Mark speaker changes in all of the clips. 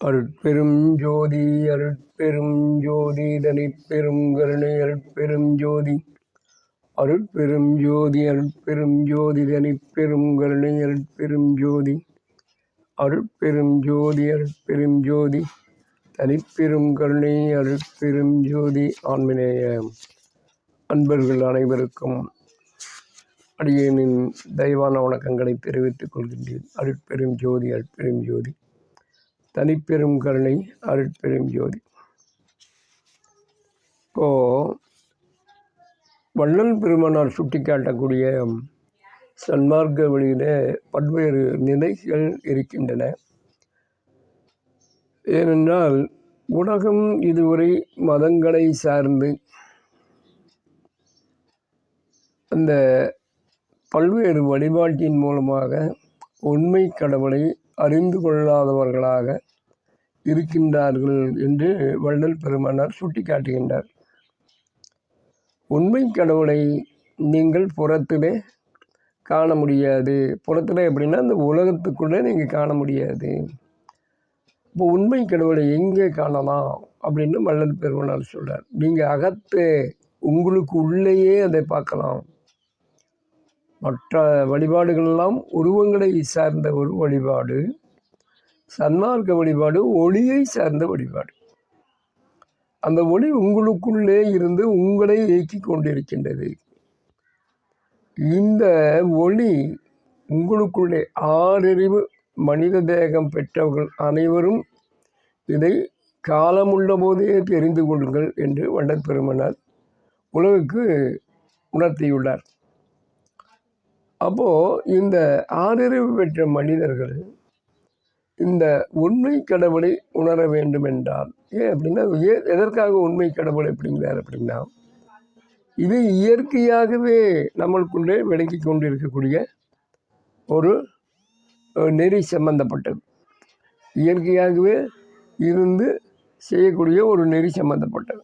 Speaker 1: அருட்பெரும் ஜோதி அருட்பெரும் ஜோதி தனிப்பெரும் கருணை அருட்பெரும் ஜோதி. அருட்பெரும் ஜோதி அருட்பெரும் ஜோதி தனிப்பெரும் கருணை அருட்பெரும் ஜோதி. அருட்பெரும் ஜோதி அருட்பெரும் ஜோதி தனிப்பெரும் கருணை அருட்பெரும் ஜோதி. ஆன்மீனேய அன்பர்கள் அனைவருக்கும் அடியேனின் தெய்வான வணக்கங்களை தெரிவித்துக் கொள்கின்றேன். அருட்பெரும் ஜோதி அருட்பெரும் ஜோதி. தனிப்பெரும் கருணை அருட்பெரும் ஜோதி. இப்போது வள்ளல் பெருமனார் சுட்டிக்காட்டக்கூடிய சன்மார்க்க வழியில் பல்வேறு நிலைகள் இருக்கின்றன. ஏனென்றால் உலகம் இதுவரை மதங்களை சார்ந்து அந்த பல்வேறு வழிபாட்டின் மூலமாக உண்மை கடவுளை அறிந்து கொள்ளாதவர்களாக இருக்கின்றார்கள் என்று வள்ளல் பெருமானார் சுட்டிக்காட்டுகின்றார். உண்மை கடவுளை நீங்கள் புறத்திலே காண முடியாது. புறத்தில் எப்படின்னா அந்த உலகத்துக்குள்ளே நீங்கள் காண முடியாது. இப்போ உண்மை கடவுளை எங்கே காணலாம் அப்படின்னு வள்ளல் பெருமானார் சொல்கிறார் நீங்கள் அகத்து உங்களுக்கு உள்ளேயே அதை பார்க்கலாம். மற்ற வழிபாடுகளெல்லாம் உருவங்களை சார்ந்த ஒரு வழிபாடு. சன்மார்க்க வழிபாடு ஒளியை சார்ந்த வழிபாடு. அந்த ஒளி உங்களுக்குள்ளே இருந்து உங்களை இயக்கி கொண்டிருக்கின்றது. இந்த ஒளி உங்களுக்குள்ளே ஆறறிவு மனித தேகம் பெற்றவர்கள் அனைவரும் இதை காலமுள்ள போதே தெரிந்து கொள்ளுங்கள் என்று வண்டர் பெருமனார் உலகுக்கு உணர்த்தியுள்ளார். அப்போது இந்த ஆறறிவு பெற்ற மனிதர்கள் இந்த உண்மை கடவுளை உணர வேண்டும் என்றால் ஏன் அப்படின்னா ஏ எதற்காக உண்மை கடவுள் அப்படிங்கிறார் அப்படின்னா இது இயற்கையாகவே நம்மளுக்குள்ளே விளங்கி கொண்டு இருக்கக்கூடிய ஒரு நெறி சம்பந்தப்பட்டது. இயற்கையாகவே இருந்து செய்யக்கூடிய ஒரு நெறி சம்பந்தப்பட்டது.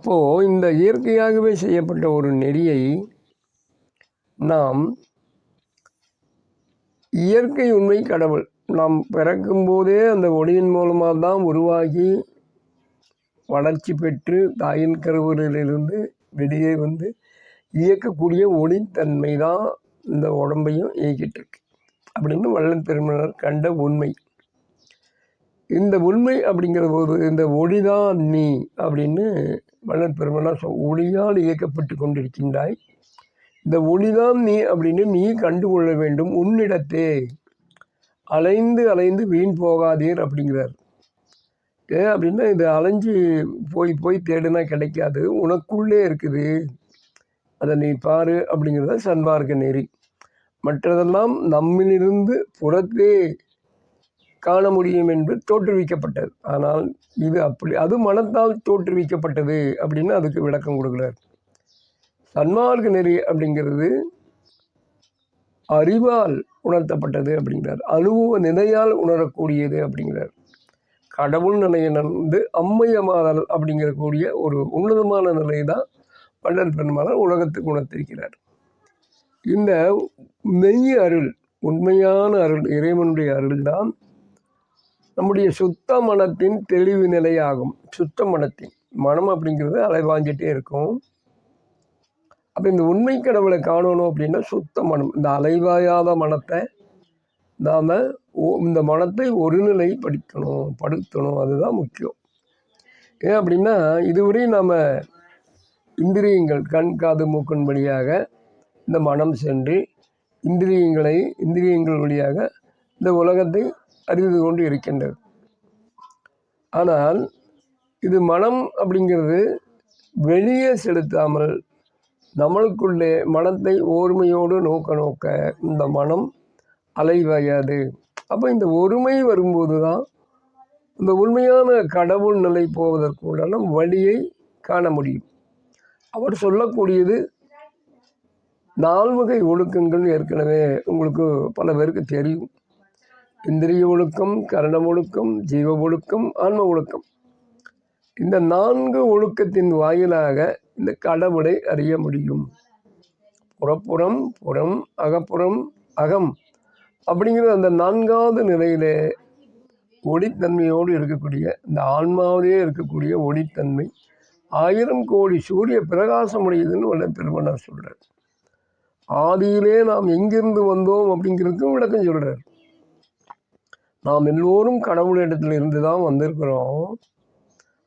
Speaker 1: அப்போது இந்த இயற்கையாகவே செய்யப்பட்ட ஒரு நெறியை நாம் இயற்கை உண்மை கடவுள். நாம் பிறக்கும்போதே அந்த ஒளியின் மூலமாக தான் உருவாகி வளர்ச்சி பெற்று தாயின் கருவறையிலிருந்து வெளியே வந்து இயக்கக்கூடிய ஒளித்தன்மை தான் இந்த உடம்பையும் இயக்கிட்டுருக்கு. அப்படின்னு வள்ளல் பெருமனர் கண்ட உண்மை. இந்த உண்மை அப்படிங்கிற போது இந்த ஒளிதான் நீ அப்படின்னு வள்ளல் பெருமனா ஒளியால் இயக்கப்பட்டு கொண்டிருக்கின்றாய். இந்த ஒளிதான் நீ அப்படின்னு நீ கண்டுகொள்ள வேண்டும். உன்னிடத்தே அலைந்து அலைந்து வீண் போகாதீர் அப்படிங்கிறார். ஏன் அப்படின்னா இது அலைஞ்சு போய் போய் தேடுனா கிடைக்காது. உனக்குள்ளே இருக்குது. அதை நீ பாரு அப்படிங்கிறத சன்மார்க்க நெறி. மற்றதெல்லாம் நம்மிலிருந்து புறத்தே காண முடியும் என்று தோற்றுவிக்கப்பட்டது. ஆனால் இது அப்படி அது மனத்தால் தோற்றுவிக்கப்பட்டது அப்படின்னு அதுக்கு விளக்கம் கொடுக்குறார். சன்மார்க்க நெறி அப்படிங்கிறது அறிவால் உணர்த்தப்பட்டது அப்படிங்கிறார். அனுபவ நிலையால் உணரக்கூடியது அப்படிங்கிறார். கடவுள் நிலையை நடந்து அம்மையமாதல் அப்படிங்கிற கூடிய ஒரு உன்னதமான நிலை தான் பண்டர் பெருமானார் உலகத்துக்கு உணர்த்திருக்கிறார். இந்த மெய் அருள் உண்மையான அருள் இறைவனுடைய அருள்தான் நம்முடைய சுத்த மனத்தின் தெளிவு நிலையாகும். சுத்த மனத்தின் மனம் அப்படிங்கிறது அலைவாஞ்சிட்டே இருக்கும். அப்போ இந்த உண்மை கடவுளை காணணும் அப்படின்னா சுத்த மனம் இந்த அலைவாயாத மனத்தை நாம் இந்த மனத்தை ஒருநிலைப்படுத்தணும் படுத்தணும் அதுதான் முக்கியம். ஏன் அப்படின்னா இதுவரை நாம் இந்திரியங்கள் கண் காது மூக்கன் வழியாக இந்த மனம் சென்று இந்திரியங்களை இந்திரியங்கள் வழியாக இந்த உலகத்தை அறிந்து கொண்டு இருக்கின்றது. ஆனால் இது மனம் அப்படிங்கிறது வெளியே செலுத்தாமல் நம்மளுக்குள்ளே மனத்தை ஓர்மையோடு நோக்க நோக்க இந்த மனம் அலைவாயாது. அப்போ இந்த ஒருமை வரும்போது தான் இந்த உண்மையான கடவுள் நிலை போவதற்குண்டான வழியை காண முடியும். அவர் சொல்லக்கூடியது நால்வகை ஒழுக்கங்கள் ஏற்கனவே உங்களுக்கு பல பேருக்கு தெரியும். இந்திரிய ஒழுக்கம் கரண ஒழுக்கம் ஜீவ ஒழுக்கம் ஆன்ம ஒழுக்கம் இந்த நான்கு ஒழுக்கத்தின் வாயிலாக இந்த கடவுளை அறிய முடியும். புறப்புறம் புறம் அகப்புறம் அகம் அப்படிங்கிற அந்த நான்காவது நிலையிலே ஒளித்தன்மையோடு இருக்கக்கூடிய இந்த ஆன்மாவிலேயே இருக்கக்கூடிய ஒளித்தன்மை ஆயிரம் கோடி சூரிய பிரகாசம் உடையதுன்னு வல்ல பெருமனார் சொல்கிறார் ஆதியிலே நாம் எங்கிருந்து வந்தோம் அப்படிங்கிறதுக்கும் விளக்கம் சொல்கிறார் நாம் எல்லோரும் கடவுளிடத்தில் இருந்து தான் வந்திருக்கிறோம்.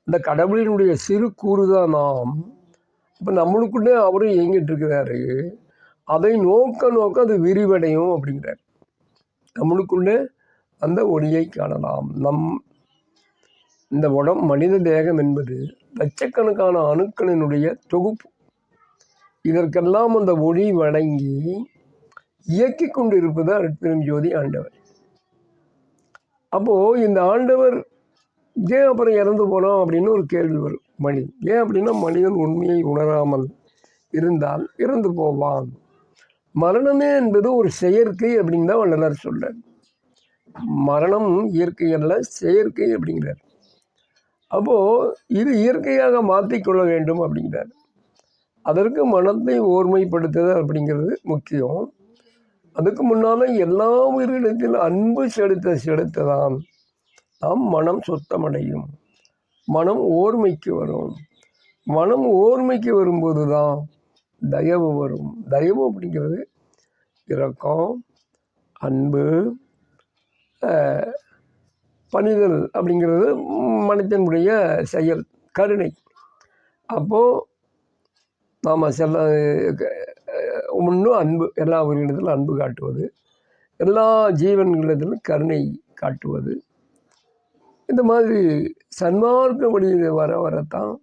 Speaker 1: அந்த கடவுளினுடைய சிறு கூறு தான் நாம்? இப்போ நம்மளுக்குள்ளே அவரும் இயங்கிட்டு இருக்கிறாரு. அதை நோக்க நோக்க அது விரிவடையும் அப்படிங்கிறார். நம்மளுக்குள்ளே அந்த ஒளியை காணலாம். நம் இந்த உடம் மனித தேகம் என்பது லட்சக்கணக்கான அணுக்களினுடைய தொகுப்பு. இதற்கெல்லாம் அந்த ஒளி வழங்கி இயக்கி கொண்டு இருப்பது அருட்பெரும் ஜோதி ஆண்டவர். அப்போது இந்த ஆண்டவர் ஏன் அப்புறம் இறந்து போனோம் அப்படின்னு ஒரு கேள்வி வரும். மனிதன். ஏன் அப்படின்னா மனிதன் உண்மையை உணராமல் இருந்தால் இறந்து போவான். மரணமே என்பது ஒரு செயற்கை அப்படின்னு தான் வள்ளலார் சொல்கிறார் மரணம் இயற்கை அல்ல செயற்கை அப்படிங்கிறார். அப்போது இது இயற்கையாக மாற்றிக்கொள்ள வேண்டும் அப்படிங்கிறார். அதற்கு மனத்தை ஓர்மைப்படுத்துதல் அப்படிங்கிறது முக்கியம். அதுக்கு முன்னால் எல்லா உயிரிடத்தில் அன்பு செலுத்த செலுத்ததான் நாம் மனம் சுத்தமடையும். மனம் ஓர்மைக்கு வரும். மனம் ஓர்மைக்கு வரும்போது தான் தயவு வரும். தயவு அப்படிங்கிறது இரக்கம் அன்பு பணிதல் அப்படிங்கிறது மனிதனுடைய செயல் கருணை. அப்போது நாம் செல்ல இன்னும் அன்பு எல்லா உயிரினத்திலும் அன்பு காட்டுவது எல்லா ஜீவன்களிடத்திலும் கருணை காட்டுவது. இந்த மாதிரி சன்மார்க்க வழியில் வர வரத்தான்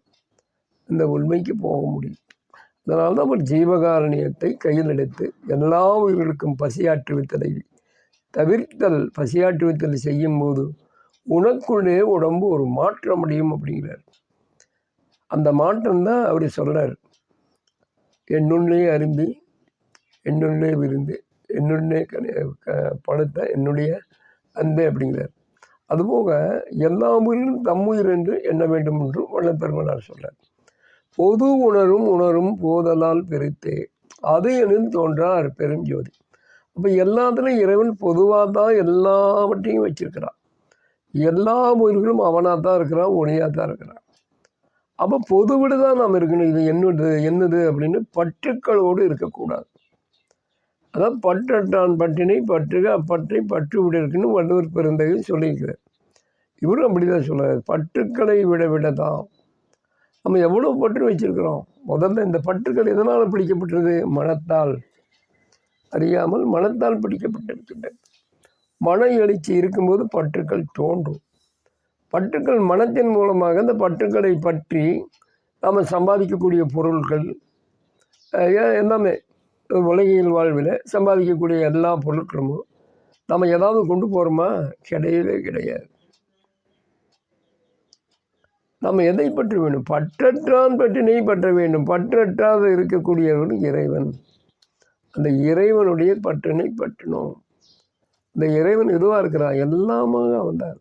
Speaker 1: இந்த உண்மைக்கு போக முடியும். அதனால தான் ஒரு ஜீவகாரணியத்தை கையில் எடுத்து எல்லா உயிர்களுக்கும் பசியாற்றுவித்தலை தவிர்த்தல் பசியாற்றுவித்தல் செய்யும்போது உனக்குள்ளே உடம்பு ஒரு மாற்றம் அடையும் அப்படிங்கிறார். அந்த மாற்றம் தான் அவர் சொல்கிறார் என்னுள்ளே அரும்பி என்னுள்ளே விருந்து என்னுடனே க- பழுத்த என்னுடைய அன்பே அப்படிங்கிறார். அதுபோக எல்லா உயிரிலும் தம்முயிர் என்று எண்ண வேண்டும் என்று வல்லப்பெருமனார் சொல்றார். பொது உணரும் உணரும் போதலால் பெருத்தே அது எனும் தோன்றார் பெரும் ஜோதி அப்போ எல்லாத்துலையும் இறைவன் பொதுவாக தான் எல்லாவற்றையும் வச்சிருக்கிறான். எல்லா உயிர்களும் அவனாக தான் இருக்கிறான் ஒளியாக தான் இருக்கிறான். அப்போ பொதுவிடு தான் நாம் இருக்கணும் இது என்னது என்னது அப்படின்னு பற்றுக்களோடு இருக்கக்கூடாது. அதான் பற்றட்டான் பட்டினை பற்றுக அப்பற்றை பற்று விட வள்ளுவர் பெருந்தகை சொல்லியிருக்கிறார். இவரும் அப்படிதான் சொல்றாரு. பற்றுக்களை விட விட தான் நம்ம எவ்வளோ பற்று வச்சிருக்கிறோம்? முதல்ல இந்த பற்றுக்கள் எதனால் பிடிக்கப்பட்டது மனத்தால். அறியாமல் மனத்தால் பிடிக்கப்பட்டிருக்கின்றது மன எழுச்சி இருக்கும்போது பற்றுக்கள் தோன்றும். பற்றுக்கள் மனத்தின் மூலமாக இந்த பற்றுக்களை பற்றி நாம் சம்பாதிக்கக்கூடிய பொருட்கள் எல்லாமே உலகியல் வாழ்வில் சம்பாதிக்கக்கூடிய எல்லா பொருட்களும் நம்ம ஏதாவது கொண்டு போகிறோமா கிடையவே கிடையாது. நம்ம எதை பற்ற வேண்டும்? பற்றற்றான் பற்றினை பற்ற வேண்டும். பற்றற்றாத இருக்கக்கூடியவன் இறைவன். அந்த இறைவனுடைய பற்றினை பற்றணும் இந்த இறைவன் எதுவாக இருக்கிறான்? எல்லாமாக வந்தார்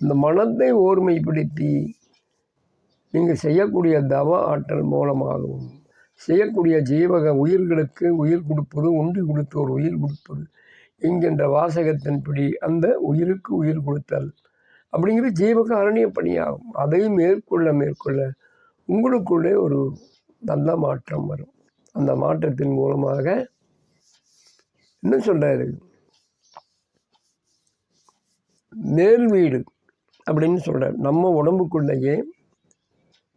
Speaker 1: இந்த மனத்தை ஓர்மைப்படுத்தி நீங்கள் செய்யக்கூடிய தவ ஆற்றல் மூலமாகவும் செய்யக்கூடிய ஜீவக உயிர்களுக்கு உயிர் கொடுப்பது உண்டி கொடுத்து ஒரு உயிர் கொடுப்பது என்கின்ற வாசகத்தின்படி அந்த உயிருக்கு உயிர் கொடுத்தல். அப்படிங்கிற ஜீவகாரணிய பணியாகும். அதை மேற்கொள்ள மேற்கொள்ள உங்களுக்குள்ளே ஒரு நல்ல மாற்றம் வரும். அந்த மாற்றத்தின் மூலமாக என்ன சொல்கிறாரு மேல் வீடு அப்படின்னு சொல்கிறார் நம்ம உடம்புக்குள்ளேயே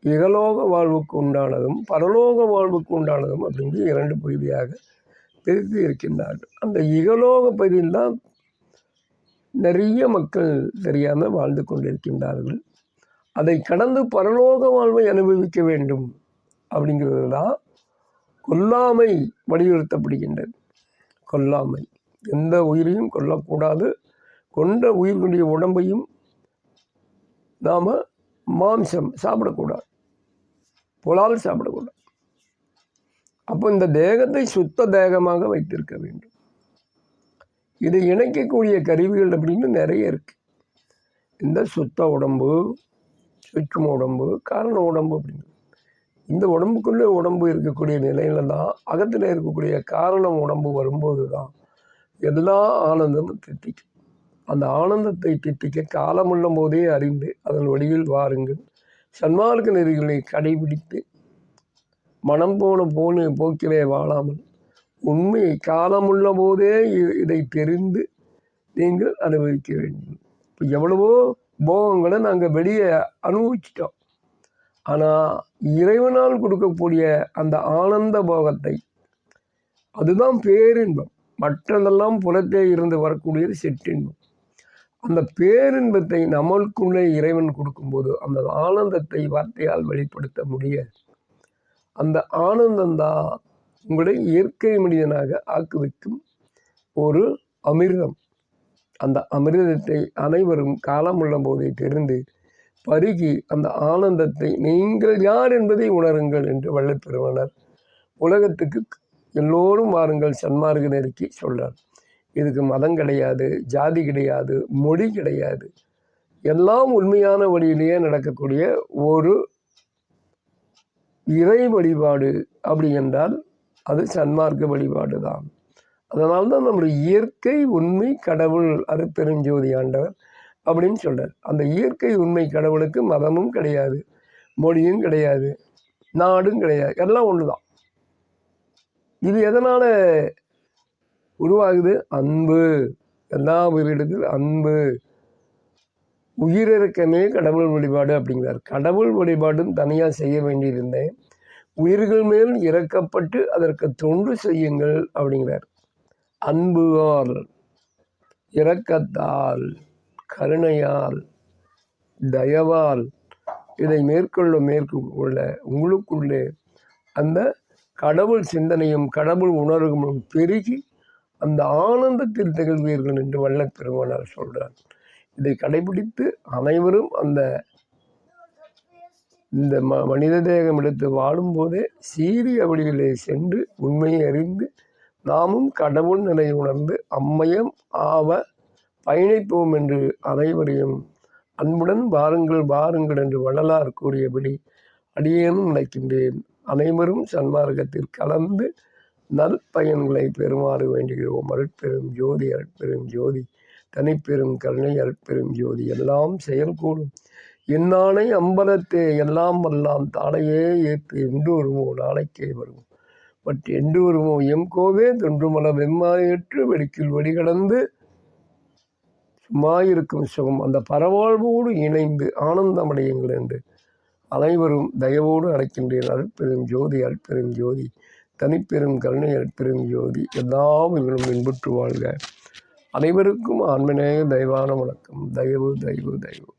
Speaker 1: இகலோக வாழ்வுக்கு உண்டானதும் பரலோக வாழ்வுக்கு உண்டானதும் அப்படிங்கிற இரண்டு பகுதியாக பிரித்து இருக்கின்றார்கள். அந்த இகலோக பகுதியில் தான் நிறைய மக்கள் தெரியாமல் வாழ்ந்து கொண்டிருக்கின்றார்கள். அதை கடந்து பரலோக வாழ்வை அனுபவிக்க வேண்டும் அப்படிங்கிறது தான் கொல்லாமை வலியுறுத்தப்படுகின்றது. கொல்லாமை. எந்த உயிரையும் கொல்லக்கூடாது. கொண்ட உயிர்களுடைய உடம்பையும் நாம் மாம்சம் சாப்பிடக்கூடாது. புலால் சாப்பிடக்கூடாது. அப்போ இந்த தேகத்தை சுத்த தேகமாக வைத்திருக்க வேண்டும். இதை இணைக்கக்கூடிய கருவிகள் அப்படின்னு நிறைய இருக்குது இந்த சுத்த உடம்பு சூட்சும உடம்பு காரண உடம்பு அப்படின்னு. இந்த உடம்புக்குள்ளே உடம்பு இருக்கக்கூடிய நிலையில தான் அகத்தில் இருக்கக்கூடிய காரணம் உடம்பு வரும்போது தான் எல்லா ஆனந்தமும் திட்டிக்கும் அந்த ஆனந்தத்தை திட்டிக்க காலமுள்ள போதே அறிந்து அதன் வழியில் வாருங்கள். சன்மார்க்க நெறிகளை கடைபிடித்து மனம் போன போன போக்கிலே வாழாமல் உண்மை காலமுள்ள போதே இதை தெரிந்து நீங்கள் அனுபவிக்க வேண்டும். இப்போ எவ்வளவோ போகங்களை நாங்கள் வெளியே அனுபவிச்சிட்டோம். ஆனால் இறைவனால் கொடுக்கக்கூடிய அந்த ஆனந்த போகத்தை அதுதான் பேரின்பம். மற்றதெல்லாம் புறத்தே இருந்து வரக்கூடியது செட்டின்பம். அந்த பேரின்பத்தை நம்மளுக்குள்ளே இறைவன் கொடுக்கும்போது அந்த ஆனந்தத்தை வார்த்தையால் வெளிப்படுத்த முடியாது. அந்த ஆனந்தந்தான் உங்களை இயற்கை மனிதனாக ஆக்குவிக்கும் ஒரு அமிர்தம். அந்த அமிர்தத்தை அனைவரும் காலமுள்ள போதை தெரிந்து பருகி அந்த ஆனந்தத்தை நீங்கள் யார் என்பதை உணருங்கள் என்று வள்ளற்பெருமானார் உலகத்துக்கு எல்லோரும் வாருங்கள் சன்மார்க்க நெருக்கி சொல்றார். இதுக்கு மதம் கிடையாது ஜாதி கிடையாது மொழி கிடையாது. எல்லாம் உண்மையான வழியிலேயே நடக்கக்கூடிய ஒரு இறை வழிபாடு அப்படி என்றால் அது சன்மார்க்க வழிபாடு தான். அதனால தான் நம்முடைய இயற்கை உண்மை கடவுள் அது பெருஞ்சோதி ஆண்டவர் அப்படின்னு சொல்கிறார் அந்த இயற்கை உண்மை கடவுளுக்கு மதமும் கிடையாது மொழியும் கிடையாது நாடும் கிடையாது எல்லாம் ஒன்று தான் இது எதனால் உருவாகுது அன்பு. எல்லா உயிரிடத்தில் அன்பு. உயிரிறக்கமே கடவுள் வழிபாடு அப்படிங்கிறார். கடவுள் வழிபாடும் தனியாக செய்ய வேண்டியிருந்தேன். உயிர்கள் மேல் இறக்கப்பட்டு அதற்கு தொண்டு செய்யுங்கள் அப்படிங்கிறார். அன்புவால் இரக்கத்தால் கருணையால் தயவால் இதை மேற்கொள்ள மேற்கொள்ள உங்களுக்குள்ளே அந்த கடவுள் சிந்தனையும் கடவுள் உணர்வும் பெருகி அந்த ஆனந்தத்தில் திகழ்வீர்கள் என்று வள்ளல் பெருமானார் சொல்கிறார் இதை கடைபிடித்து அனைவரும் அந்த இந்த ம மனித தேகம் எடுத்து வாழும்போதே சீரிய வழியிலே சென்று உண்மையை அறிந்து நாமும் கடவுள் நிலை உணர்ந்து அம்மையம் ஆவ பயணிப்போம் என்று அனைவரையும் அன்புடன் வாருங்கள் வாருங்கள் என்று வள்ளலார் கூறியபடி அடியேனும் நினைக்கின்றேன். அனைவரும் சன்மார்க்கத்தில் கலந்து நற்பயன்களை பெறுமாறு வேண்டுகிறோம். அருட்பெரும் ஜோதி அருட்பெரும் ஜோதி தனிப்பெரும் கருணை அருட்பெரும் ஜோதி எல்லாம் செயல்கூடும். இந்நாளை அம்பலத்தே எல்லாம் வல்லாம் தாளையே ஏற்று என்று வருமோ நாளைக்கே வருவோம். பட் என்று வருமோ எம் கோவே தொன்றுமல வெம்மாயற்று வெடிக்கில் வெடிகடந்து சும்மாயிருக்கும் சுகம். அந்த பரவாழ்வோடு இணைந்து ஆனந்தமடையுங்கள் என்று அனைவரும் தயவோடு அழைக்கின்றேன். அருட்பெரும் ஜோதி அருட்பெரும் ஜோதி தனிப்பெரும் கருணை பெரும் ஜோதி எல்லா இவரும் இன்புற்று வாழ்க. அனைவருக்கும் ஆன்மநேய தெய்வான வணக்கம். தயவு தயவு தயவு.